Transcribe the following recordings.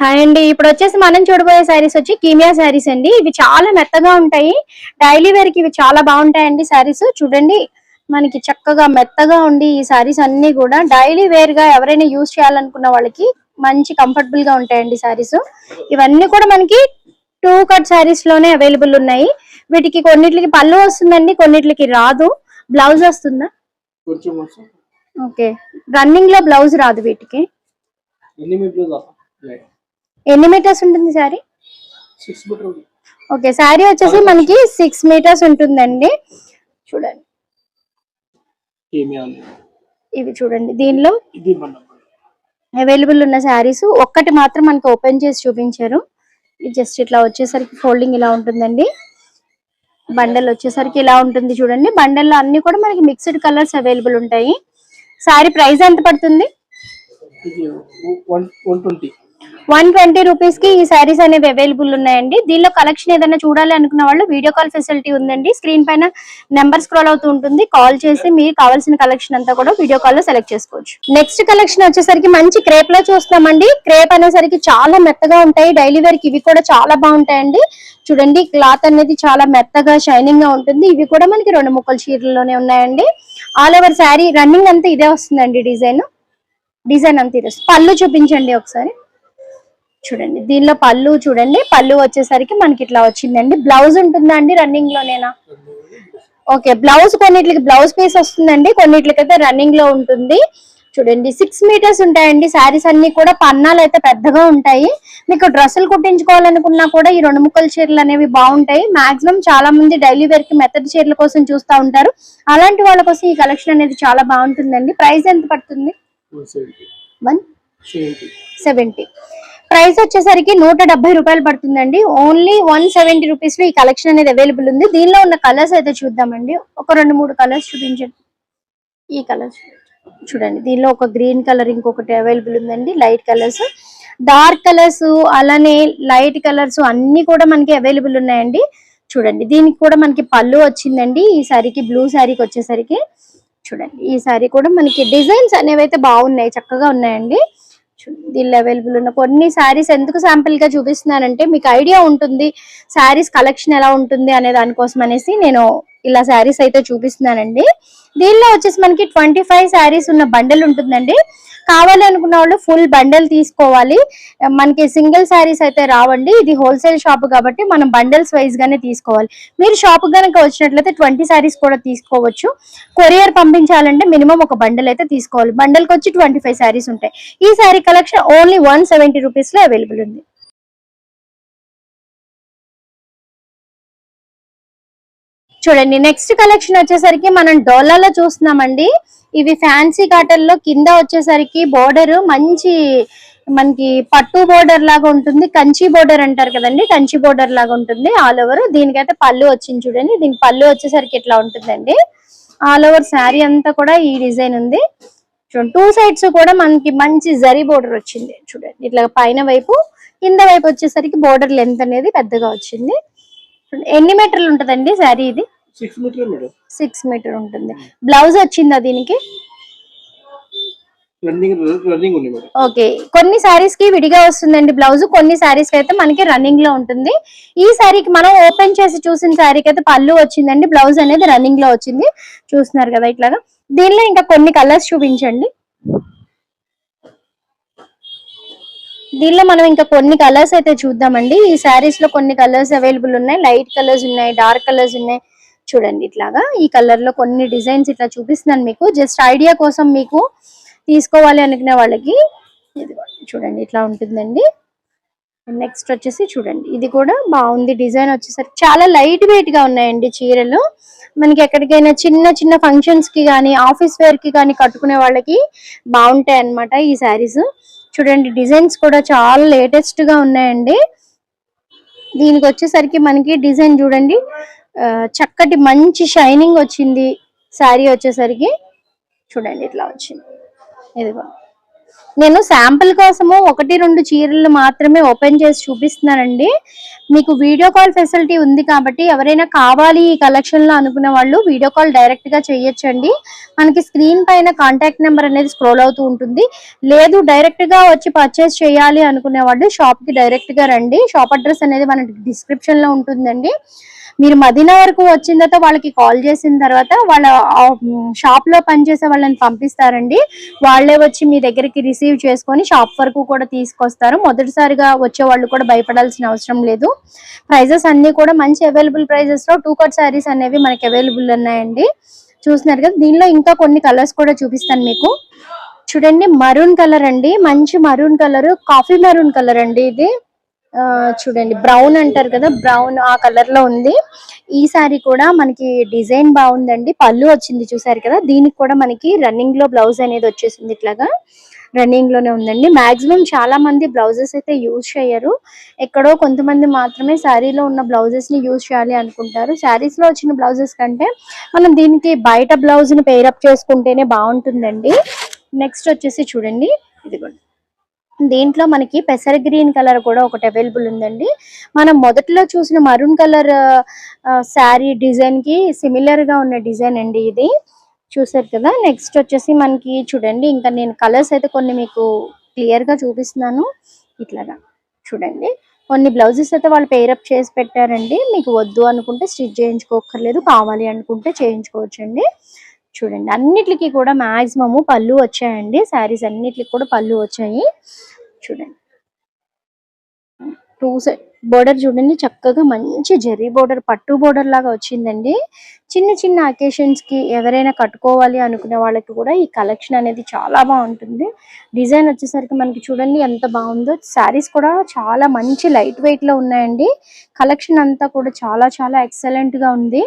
Hi అండి. ఇప్పుడు వచ్చేసి మనం చూడబోయే శారీస్ వచ్చి కీమియా శారీస్ అండి. ఇవి చాలా మెత్తగా ఉంటాయి. డైలీ వేర్కి ఇవి చాలా బాగుంటాయండి శారీస్. చూడండి మనకి చక్కగా మెత్తగా ఉండి ఈ శారీస్ అన్ని కూడా డైలీ వేర్గా ఎవరైనా యూజ్ చేయాలనుకున్న వాళ్ళకి మంచి కంఫర్టబుల్గా ఉంటాయండి శారీస్. ఇవన్నీ కూడా మనకి టూ కట్ శారీస్లోనే అవైలబుల్ ఉన్నాయి. వీటికి కొన్నిటికి పళ్ళు వస్తుందండి కొన్నిటికి రాదు. బ్లౌజ్ వస్తుందా? ఓకే రన్నింగ్లో బ్లౌజ్ రాదు వీటికి. ఎన్ని మీటర్స్ ఉంటుంది శారీ మీటర్ ఓకే శారీ వచ్చేసి మనకి సిక్స్ మీటర్స్ ఉంటుందండి. చూడండి. ఇవి చూడండి దీనిలో అవైలబుల్ ఉన్న శారీస్ ఒక్కటి మాత్రం మనకి ఓపెన్ చేసి చూపించారు. జస్ట్ ఇట్లా వచ్చేసరికి ఫోల్డింగ్ ఇలా ఉంటుందండి. బండల్ వచ్చేసరికి ఇలా ఉంటుంది చూడండి. బండల్లో అన్ని కూడా మనకి మిక్స్డ్ కలర్స్ అవైలబుల్ ఉంటాయి. శారీ ప్రైస్ ఎంత పడుతుంది? వన్ ట్వంటీ రూపీస్కి ఈ సారీస్ అనేవి అవైలబుల్ ఉన్నాయండి. దీనిలో కలెక్షన్ ఏదైనా చూడాలి అనుకున్న వాళ్ళు వీడియో కాల్ ఫెసిలిటీ ఉందండి. స్క్రీన్ పైన నెంబర్ స్క్రోల్ అవుతూ ఉంటుంది. కాల్ చేసి మీకు కావాల్సిన కలెక్షన్ అంతా కూడా వీడియో కాల్లో సెలెక్ట్ చేసుకోవచ్చు. నెక్స్ట్ కలెక్షన్ వచ్చేసరికి మంచి క్రేప్లో చూస్తామండి క్రేప్ అనేసరికి చాలా మెత్తగా ఉంటాయి. డైలీ వేర్కి ఇవి కూడా చాలా బాగుంటాయండి. చూడండి క్లాత్ అనేది చాలా మెత్తగా షైనింగ్గా ఉంటుంది. ఇవి కూడా మనకి రెండు ముక్కల చీరల్లోనే ఉన్నాయండి. ఆల్ ఓవర్ శారీ రన్నింగ్ అంతా ఇదే వస్తుందండి డిజైన్. డిజైన్ అంతా ఇదే పళ్ళు చూపించండి ఒకసారి. చూడండి. దీనిలో పళ్ళు చూడండి. పళ్ళు వచ్చేసరికి మనకి ఇట్లా వచ్చిందండి. బ్లౌజ్ ఉంటుందా అండి రన్నింగ్ లోనేనా? ఓకే బ్లౌజ్ కొన్నిట్లకి బ్లౌజ్ పీస్ వస్తుందండి. కొన్నిట్లకి అయితే రన్నింగ్లో ఉంటుంది. చూడండి సిక్స్ మీటర్స్ ఉంటాయండి శారీస్ అన్ని కూడా. పన్నాలు అయితే పెద్దగా ఉంటాయి. మీకు డ్రెస్సులు కుట్టించుకోవాలనుకున్నా కూడా ఈ రెండు ముక్కల చీరలు అనేవి బాగుంటాయి. మాక్సిమం చాలా మంది డైలీ వేర్కి మెత్తడి చీరల కోసం చూస్తూ ఉంటారు. అలాంటి వాళ్ళ కోసం ఈ కలెక్షన్ అనేది చాలా బాగుంటుందండి. ప్రైస్ ఎంత పడుతుంది? వన్ సెవెంటీ ప్రైస్ వచ్చేసరికి నూట డెబ్బై రూపాయలు పడుతుందండి. ఓన్లీ వన్ సెవెంటీ రూపీస్లో ఈ కలెక్షన్ అనేది అవైలబుల్ ఉంది. దీనిలో ఉన్న కలర్స్ అయితే చూద్దామండి. ఒక రెండు మూడు కలర్స్ చూపించండి. ఈ కలర్స్ చూడండి. దీనిలో ఒక గ్రీన్ కలర్ ఇంకొకటి అవైలబుల్ ఉందండి. లైట్ కలర్స్ డార్క్ కలర్స్ అలానే లైట్ కలర్స్ అన్ని కూడా మనకి అవైలబుల్ ఉన్నాయండి. చూడండి. దీనికి కూడా మనకి పళ్ళు వచ్చిందండి. ఈ సారీకి బ్లూ సారీకి వచ్చేసరికి చూడండి. ఈ సారీ కూడా మనకి డిజైన్స్ అనేవి అయితే బాగున్నాయి. చక్కగా ఉన్నాయండి. దీనిలో అవైలబుల్ ఉన్న కొన్ని శారీస్ ఎందుకు శాంపిల్గా చూపిస్తున్నానంటే మీకు ఐడియా ఉంటుంది శారీస్ కలెక్షన్ ఎలా ఉంటుంది అనే దానికోసం అనేసి నేను ఇలా శారీస్ అయితే చూపిస్తున్నానండి. దీనిలో వచ్చేసి మనకి ట్వంటీ ఫైవ్ శారీస్ ఉన్న బండల్ ఉంటుందండి. కావాలి అనుకున్న వాళ్ళు ఫుల్ బండెల్ తీసుకోవాలి. మనకి సింగిల్ శారీస్ అయితే రావండి. ఇది హోల్సేల్ షాప్ కాబట్టి మనం బండల్స్ వైజ్ గానే తీసుకోవాలి. మీరు షాప్ కనుక వచ్చినట్లయితే ట్వంటీ శారీస్ కూడా తీసుకోవచ్చు. కొరియర్ పంపించాలంటే మినిమం ఒక బండల్ అయితే తీసుకోవాలి. బండల్కి వచ్చి ట్వంటీ ఫైవ్ శారీస్ ఉంటాయి. ఈ sari collection only one seventy రూపీస్లో అవైలబుల్ ఉంది. చూడండి నెక్స్ట్ కలెక్షన్ వచ్చేసరికి మనం డోలాలో చూస్తున్నామండి. ఇవి ఫ్యాన్సీ కాటన్లో కింద వచ్చేసరికి బోర్డర్ మంచి మనకి పట్టు బోర్డర్ లాగా ఉంటుంది. కంచి బోర్డర్ అంటారు కదండి కంచి బోర్డర్ లాగా ఉంటుంది ఆల్ ఓవర్ దీనికైతే పళ్ళు వచ్చింది చూడండి దీనికి పళ్ళు వచ్చేసరికి ఇట్లా ఉంటుందండి? ఆల్ ఓవర్ శారీ అంతా కూడా ఈ డిజైన్ ఉంది. చూడండి టూ సైడ్స్ కూడా మనకి మంచి జరీ బోర్డర్ వచ్చింది చూడండి. ఇట్లా పైన వైపు కింద వైపు వచ్చేసరికి బోర్డర్ లెంత్ అనేది పెద్దగా వచ్చింది. ఎన్ని మీటర్లు ఉంటదండి శారీ ఇది? Six meter madam. Six meter ఉంటుంది. బ్లౌజ్ వచ్చిందా దీనికి? ఓకే. కొన్ని సారీస్కి విడిగా వస్తుందండి బ్లౌజ్ కొన్ని సారీస్ అయితే మనకి రన్నింగ్లో ఉంటుంది. ఈ సారీకి మనం ఓపెన్ చేసి చూసిన సారీకి అయితే పళ్ళు వచ్చిందండి బ్లౌజ్ అనేది రన్నింగ్లో వచ్చింది. చూస్తున్నారు కదా ఇట్లాగా. దీనిలో ఇంకా కొన్ని కలర్స్ చూపించండి. దీనిలో మనం ఇంకా కొన్ని కలర్స్ అయితే చూద్దామండి. ఈ శారీస్లో కొన్ని కలర్స్ అవైలబుల్ ఉన్నాయి. లైట్ కలర్స్ ఉన్నాయి డార్క్ కలర్స్ ఉన్నాయి. చూడండి ఇట్లాగా. ఈ కలర్లో కొన్ని డిజైన్స్ ఇట్లా చూపిస్తున్నాను మీకు. జస్ట్ ఐడియా కోసం మీకు తీసుకోవాలి అనుకునే వాళ్ళకి ఇది చూడండి ఇట్లా ఉంటుందండి. నెక్స్ట్ వచ్చేసి చూడండి. ఇది కూడా బాగుంది డిజైన్ వచ్చేసరికి. చాలా లైట్ వెయిట్గా ఉన్నాయండి చీరలు. మనకి ఎక్కడికైనా చిన్న చిన్న ఫంక్షన్స్కి కానీ ఆఫీస్ వేర్కి కానీ కట్టుకునే వాళ్ళకి బాగుంటాయి అనమాట ఈ శారీస్ చూడండి డిజైన్స్ కూడా చాలా లేటెస్ట్గా ఉన్నాయండి. దీనికి వచ్చేసరికి మనకి డిజైన్ చూడండి చక్కటి మంచి షైనింగ్ వచ్చింది. శారీ వచ్చేసరికి చూడండి ఇట్లా వచ్చింది. ఇదిగో. నేను శాంపుల్ కోసము ఒకటి రెండు చీరలు మాత్రమే ఓపెన్ చేసి చూపిస్తున్నానండి. మీకు వీడియో కాల్ ఫెసిలిటీ ఉంది కాబట్టి ఎవరైనా కావాలి ఈ కలెక్షన్లో అనుకునే వాళ్ళు వీడియో కాల్ డైరెక్ట్గా చేయొచ్చండి. మనకి స్క్రీన్ పైన కాంటాక్ట్ నెంబర్ అనేది స్క్రోల్ అవుతూ ఉంటుంది. లేదు డైరెక్ట్గా వచ్చి పర్చేస్ చేయాలి అనుకునే వాళ్ళు షాప్కి డైరెక్ట్గా రండి. షాప్ అడ్రస్ అనేది మనకి డిస్క్రిప్షన్లో ఉంటుందండి. మీరు మదీనా వరకు వచ్చిన తర్వాత వాళ్ళకి కాల్ చేసిన తర్వాత వాళ్ళ షాప్లో పనిచేసే వాళ్ళని పంపిస్తారండి. వాళ్ళే వచ్చి మీ దగ్గరికి రిసీవ్ చేసుకొని షాప్ వరకు కూడా తీసుకొస్తారు. మొదటిసారిగా వచ్చే వాళ్ళు కూడా భయపడాల్సిన అవసరం లేదు. ప్రైజెస్ అన్ని కూడా మంచి అవైలబుల్ ప్రైజెస్లో టూ కట్ శారీస్ అనేవి మనకి అవైలబుల్ ఉన్నాయండి. చూస్తున్నారు కదా దీనిలో ఇంకా కొన్ని కలర్స్ కూడా చూపిస్తాను మీకు. చూడండి మరూన్ కలర్ అండి. మంచి maroon colour coffee maroon colour అండి ఇది. ఆ, చూడండి బ్రౌన్ అంటారు కదా బ్రౌన్ ఆ కలర్లో ఉంది. ఈ సారీ కూడా మనకి డిజైన్ బాగుందండి. పళ్ళు వచ్చింది చూసారు కదా దీనికి కూడా మనకి రన్నింగ్లో బ్లౌజ్ అనేది వచ్చేసింది ఇట్లాగా. రన్నింగ్లోనే ఉందండి. మాక్సిమం చాలా మంది బ్లౌజెస్ అయితే యూజ్ చేయరు. ఎక్కడో కొంతమంది మాత్రమే శారీలో ఉన్న బ్లౌజెస్ని యూజ్ చేయాలి అనుకుంటారు. శారీస్లో వచ్చిన బ్లౌజెస్ కంటే మనం దీనికి బయట బ్లౌజ్ని పేరప్ చేసుకుంటేనే బాగుంటుందండి. నెక్స్ట్ వచ్చేసి చూడండి. ఇదిగోండి. దీంట్లో మనకి పెసర గ్రీన్ కలర్ కూడా ఒకటి అవైలబుల్ ఉందండి. మనం మొదట్లో చూసిన మరూన్ కలర్ శారీ డిజైన్కి సిమిలర్గా ఉన్న డిజైన్ అండి ఇది. చూసారు కదా. నెక్స్ట్ వచ్చేసి మనకి చూడండి. ఇంకా నేను కలర్స్ అయితే కొన్ని మీకు క్లియర్గా చూపిస్తున్నాను. ఇట్లాగా చూడండి. కొన్ని బ్లౌజెస్ అయితే వాళ్ళు పేరప్ చేసి పెట్టారండి. మీకు వద్దు అనుకుంటే స్టిచ్ చేయించుకోకర్లేదు కావాలి అనుకుంటే చేయించుకోవచ్చండి. చూడండి. అన్నిటికీ కూడా మాక్సిమము పళ్ళు వచ్చాయండి. శారీస్ అన్నిటికి కూడా పళ్ళు వచ్చాయి. చూడండి. టూ సైడ్ బోర్డర్ చూడండి చక్కగా మంచి జెర్రీ బోర్డర్ పట్టు బోర్డర్ లాగా వచ్చిందండి. చిన్న చిన్న అకేషన్స్కి ఎవరైనా కట్టుకోవాలి అనుకునే వాళ్ళకి కూడా ఈ కలెక్షన్ అనేది చాలా బాగుంటుంది. డిజైన్ వచ్చేసరికి మనకి చూడండి ఎంత బాగుందో. శారీస్ కూడా చాలా మంచి లైట్ వెయిట్లో ఉన్నాయండి. కలెక్షన్ అంతా కూడా చాలా చాలా ఎక్సలెంట్గా ఉంది.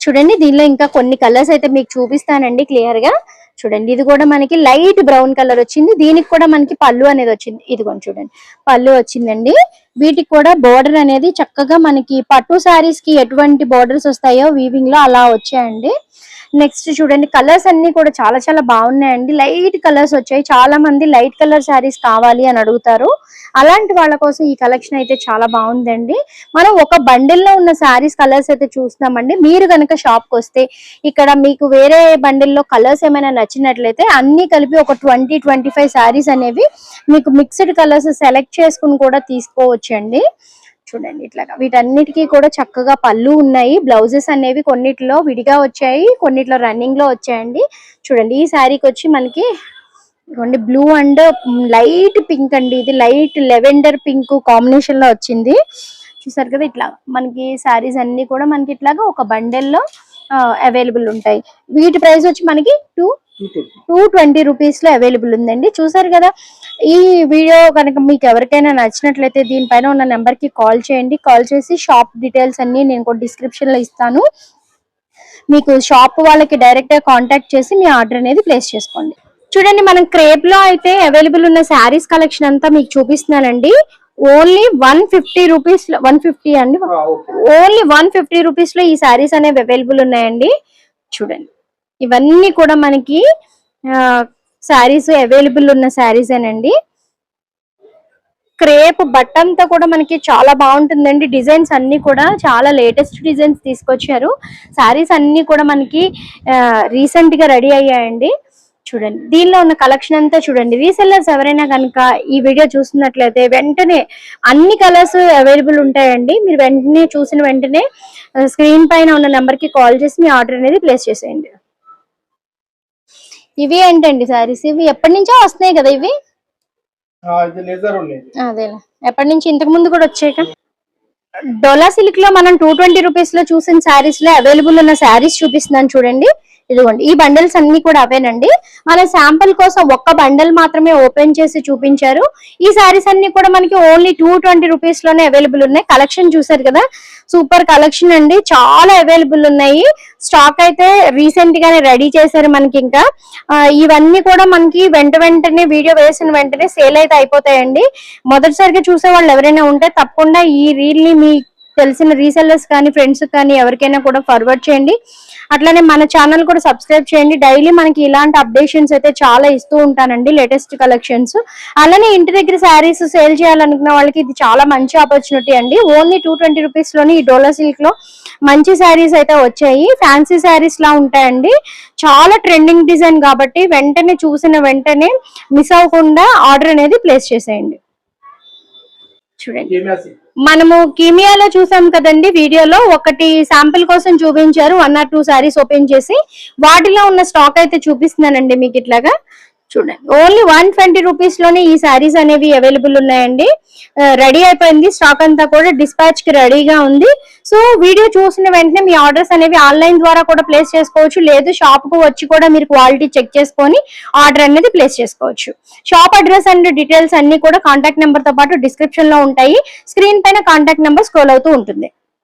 చూడండి దీనిలో ఇంకా కొన్ని కలర్స్ అయితే మీకు చూపిస్తానండి క్లియర్గా. చూడండి ఇది కూడా మనకి లైట్ బ్రౌన్ కలర్ వచ్చింది. దీనికి కూడా మనకి పళ్ళు అనేది వచ్చింది. ఇదిగోండి చూడండి పళ్ళు వచ్చిందండి. వీటికి కూడా బోర్డర్ అనేది చక్కగా మనకి పట్టు సారీస్కి ఎటువంటి బోర్డర్స్ వస్తాయో వీవింగ్లో అలా వచ్చాయండి. నెక్స్ట్ చూడండి కలర్స్ అన్ని కూడా చాలా చాలా బాగున్నాయండి. లైట్ కలర్స్ వచ్చాయి. చాలా మంది లైట్ కలర్ శారీస్ కావాలి అని అడుగుతారు. అలాంటి వాళ్ళ కోసం ఈ కలెక్షన్ అయితే చాలా బాగుందండి. మనం ఒక బండిల్లో ఉన్న శారీస్ కలర్స్ అయితే చూస్తున్నామండి. మీరు కనుక షాప్కి వస్తే ఇక్కడ మీకు వేరే బండిల్లో కలర్స్ ఏమైనా నచ్చినట్లయితే అన్ని కలిపి ఒక ట్వంటీ ట్వంటీ ఫైవ్ శారీస్ అనేవి మీకు మిక్స్డ్ కలర్స్ సెలెక్ట్ చేసుకుని కూడా తీసుకోవచ్చండి. చూడండి ఇట్లాగా. వీటన్నిటికీ కూడా చక్కగా పళ్ళు ఉన్నాయి. బ్లౌజెస్ అనేవి కొన్నిట్లో విడిగా వచ్చాయి కొన్నిట్లో రన్నింగ్లో వచ్చాయండి. చూడండి ఈ శారీకి వచ్చి మనకి ఇదిగోండి బ్లూ అండ్ లైట్ పింక్ అండి ఇది. లైట్ లెవెండర్ పింక్ కాంబినేషన్లో వచ్చింది. చూసారు కదా ఇట్లా మనకి శారీస్ అన్ని కూడా మనకి ఇట్లాగా ఒక బండెల్లో అవైలబుల్ ఉంటాయి. వీటి ప్రైస్ వచ్చి మనకి two two twenty two twenty రూపీస్లో అవైలబుల్ ఉందండి. చూసారు కదా ఈ వీడియో కనుక మీకు ఎవరికైనా నచ్చినట్లయితే దీనిపైన ఉన్న నెంబర్కి కాల్ చేయండి. కాల్ చేసి షాప్ డీటెయిల్స్ అన్ని నేను కూడా డిస్క్రిప్షన్లో ఇస్తాను. మీకు షాప్ వాళ్ళకి డైరెక్ట్గా కాంటాక్ట్ చేసి మీ ఆర్డర్ అనేది ప్లేస్ చేసుకోండి. చూడండి మనం క్రేప్లో అయితే అవైలబుల్ ఉన్న శారీస్ కలెక్షన్ అంతా మీకు చూపిస్తున్నానండి. Only one fifty rupees one fifty అండి? ఓన్లీ వన్ ఫిఫ్టీ రూపీస్లో ఈ శారీస్ అనేవి అవైలబుల్ ఉన్నాయండి. చూడండి. ఇవన్నీ కూడా మనకి శారీస్ అవైలబుల్ ఉన్న శారీస్ ఏనండి. క్రేప్ బట్ట అంతా కూడా మనకి చాలా బాగుంటుందండి. డిజైన్స్ అన్ని కూడా చాలా లేటెస్ట్ డిజైన్స్ తీసుకొచ్చారు. శారీస్ అన్ని కూడా మనకి రీసెంట్గా రెడీ అయ్యాయండి. చూడండి. దీనిలో ఉన్న కలెక్షన్ అంతా చూడండి. రీసెల్లర్స్ ఎవరైనా కనుక ఈ వీడియో చూస్తున్నట్లయితే వెంటనే అన్ని కలర్స్ అవైలబుల్ ఉంటాయండి. మీరు వెంటనే చూసిన వెంటనే స్క్రీన్ పైన ఉన్న నెంబర్కి కాల్ చేసి మీ ఆర్డర్ అనేది ప్లేస్ చేసేయండి. ఇవి ఏంటండి సారీస్? ఇవి ఎప్పటి నుంచో వస్తున్నాయి కదా ఇవి? అదేలా. ఎప్పటి నుంచి? ఇంతకు ముందు కూడా వచ్చాయి? డోలా సిల్క్లో మనం టూ ట్వంటీ రూపీస్లో చూసిన శారీస్లో అవైలబుల్ ఉన్న శారీస్ చూపిస్తున్నాను చూడండి. ఇదిగోండి ఈ బండిల్స్ అన్ని కూడా అవేనండి. మన శాంపుల్ కోసం ఒక్క బండల్ మాత్రమే ఓపెన్ చేసి చూపించారు. ఈ శారీస్ అన్ని కూడా మనకి ఓన్లీ టూ ట్వంటీ రూపీస్లోనే అవైలబుల్ ఉన్నాయి. కలెక్షన్ చూసారు కదా? సూపర్ కలెక్షన్ అండి. చాలా అవైలబుల్ ఉన్నాయి. స్టాక్ అయితే రీసెంట్ గానే రెడీ చేశారు మనకి ఇంకా. ఇవన్నీ కూడా మనకి వెంట వెంటనే వీడియో వేసిన వెంటనే సేల్ అయితే అయిపోతాయండి. మొదటిసారిగా చూసే వాళ్ళు ఎవరైనా ఉంటే తప్పకుండా ఈ రీల్ని మీ తెలిసిన రీసెల్లర్స్ కానీ ఫ్రెండ్స్ కానీ ఎవరికైనా కూడా ఫార్వర్డ్ చేయండి. అట్లానే మన ఛానల్ కూడా సబ్స్క్రైబ్ చేయండి. డైలీ మనకి ఇలాంటి అప్డేషన్స్ అయితే చాలా ఇస్తూ ఉంటానండి లేటెస్ట్ కలెక్షన్స్. అలానే ఇంటి దగ్గర శారీస్ సేల్ చేయాలనుకున్న వాళ్ళకి ఇది చాలా మంచి ఆపర్చునిటీ అండి. ఓన్లీ టూ ట్వంటీ రూపీస్లోని ఈ డోలా సిల్క్లో మంచి శారీస్ అయితే వచ్చాయి. ఫ్యాన్సీ శారీస్ లా ఉంటాయండి. చాలా ట్రెండింగ్ డిజైన్ కాబట్టి వెంటనే చూసిన వెంటనే మిస్ అవ్వకుండా ఆర్డర్ అనేది ప్లేస్ చేసేయండి. చూడండి. మనము కిమియాలో చూసాం కదండి వీడియోలో. ఒకటి శాంపిల్ కోసం చూపించారు. One or two saris open చేసి వాటిలో ఉన్న స్టాక్ అయితే చూపిస్తున్నానండి మీకు ఇట్లాగా. చూడండి. ఓన్లీ వన్ ట్వంటీ రూపీస్లోనే ఈ శారీస్ అనేవి అవైలబుల్ ఉన్నాయండి. Uh, రెడీ అయిపోయింది. స్టాక్ అంతా కూడా డిస్పాచ్కి రెడీగా ఉంది. సో వీడియో చూసిన వెంటనే మీ ఆర్డర్స్ అనేవి ఆన్లైన్ ద్వారా కూడా ప్లేస్ చేసుకోవచ్చు. లేదు షాప్కు వచ్చి కూడా మీరు క్వాలిటీ చెక్ చేసుకొని ఆర్డర్ అనేది ప్లేస్ చేసుకోవచ్చు. షాప్ అడ్రస్ అండ్ డీటెయిల్స్ అన్ని కూడా కాంటాక్ట్ నెంబర్తో పాటు డిస్క్రిప్షన్లో ఉంటాయి. స్క్రీన్ పైన కాంటాక్ట్ నెంబర్ స్క్రోల్ అవుతూ ఉంటుంది.